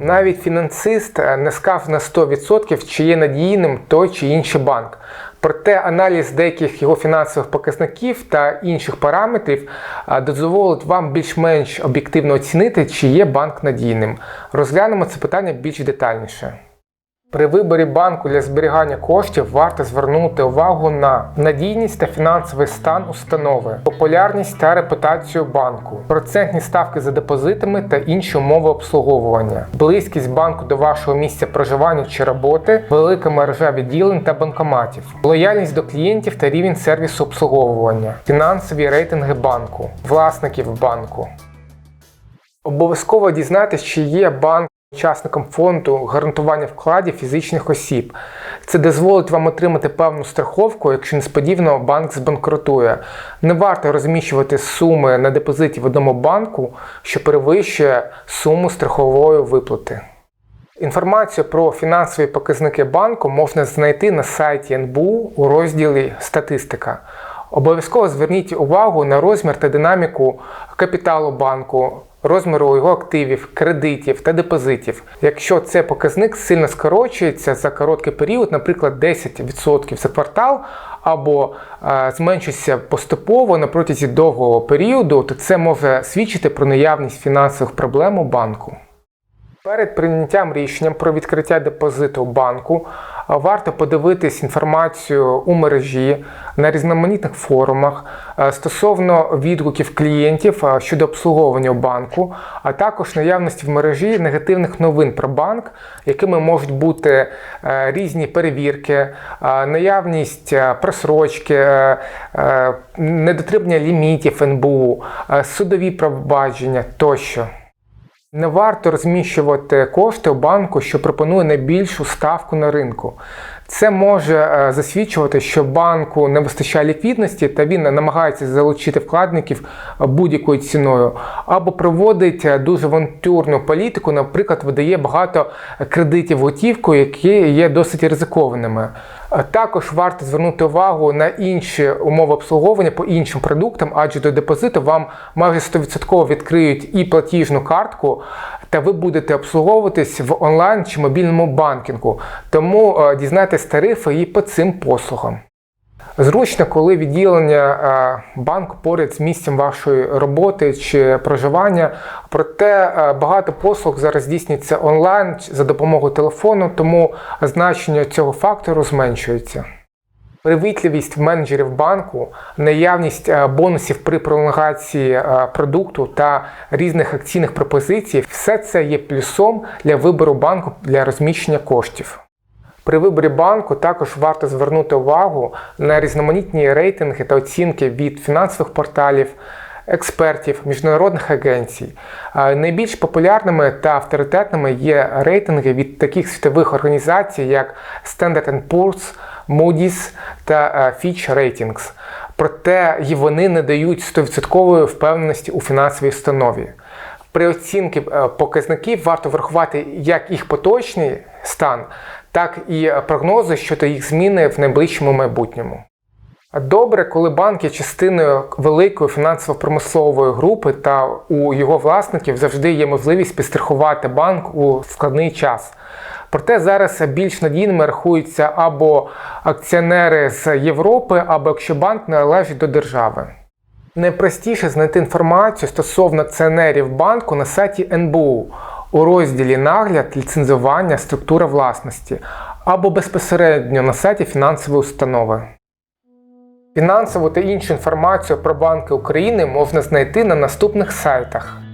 Навіть фінансист е, не скав на 100% чи є надійним той чи інший банк. Проте аналіз деяких його фінансових показників та інших параметрів е, дозволить вам більш-менш об'єктивно оцінити, чи є банк надійним. Розглянемо це питання більш детальніше. При виборі банку для зберігання коштів варто звернути увагу на надійність та фінансовий стан установи, популярність та репутацію банку, процентні ставки за депозитами та інші умови обслуговування, близькість банку до вашого місця проживання чи роботи, велика мережа відділень та банкоматів, лояльність до клієнтів та рівень сервісу обслуговування, фінансові рейтинги банку, власників банку. Обов'язково дізнайтесь, чи є банк учасником фонду гарантування вкладів фізичних осіб. Це дозволить вам отримати певну страховку, якщо несподівано банк збанкрутує. Не варто розміщувати суми на депозиті в одному банку, що перевищує суму страхової виплати. Інформацію про фінансові показники банку можна знайти на сайті НБУ у розділі Статистика. Обов'язково зверніть увагу на розмір та динаміку капіталу банку, розміру його активів, кредитів та депозитів. Якщо цей показник сильно скорочується за короткий період, наприклад, 10% за квартал, або е, зменшується поступово на протязі довгого періоду, то це може свідчити про наявність фінансових проблем у банку. Перед прийняттям рішення про відкриття депозиту банку варто подивитись інформацію у мережі на різноманітних форумах стосовно відгуків клієнтів щодо обслуговування банку, а також наявності в мережі негативних новин про банк, якими можуть бути е, різні перевірки, наявність е, просрочки, е, недотримання лімітів НБУ, судові провадження тощо. Не варто розміщувати кошти у банку, що пропонує найбільшу ставку на ринку. Це може е, засвідчувати, що банку не вистачає ліквідності та він намагається залучити вкладників будь-якою ціною, або проводить е, дуже авантюрну політику, наприклад, видає багато кредитів готівкою, які є досить ризикованими. Е, Також варто звернути увагу на інші умови обслуговування по іншим продуктам, адже до депозиту вам майже 100% відкриють і платіжну картку, та ви будете обслуговуватись в онлайн чи мобільному банкінгу. Тому е, дізнайтесь тарифи і по цим послугам. Зручно, коли відділення е, банку поряд з місцем вашої роботи чи проживання. Проте е, багато послуг зараз здійснюється онлайн за допомогою телефону, тому значення цього фактору зменшується. Привітливість менеджерів банку, наявність е, бонусів при пролонгації продукту та різних акційних пропозицій все це є плюсом для вибору банку для розміщення коштів. При виборі банку також варто звернути увагу на різноманітні рейтинги та оцінки від фінансових порталів, експертів, міжнародних агенцій. Найбільш популярними та авторитетними є рейтинги від таких світових організацій, як Standard Poor's, Moody's та е, Fitch Ratings. Проте і вони не дають 100% впевненості у фінансовій установі. При оцінці е, показників варто врахувати як їх поточний стан, так і прогнози щодо їх зміни в найближчому майбутньому. Добре, коли банк є частиною великої фінансово-промислової групи та у його власників завжди є можливість підстрахувати банк у складний час. Проте зараз більш надійними рахуються або акціонери з Європи, або якщо банк належить до держави. Найпростіше знайти інформацію стосовно акціонерів банку на сайті НБУ у розділі Нагляд, ліцензування, структура власності або безпосередньо на сайті фінансової установи. Фінансову та іншу інформацію про банки України можна знайти на наступних сайтах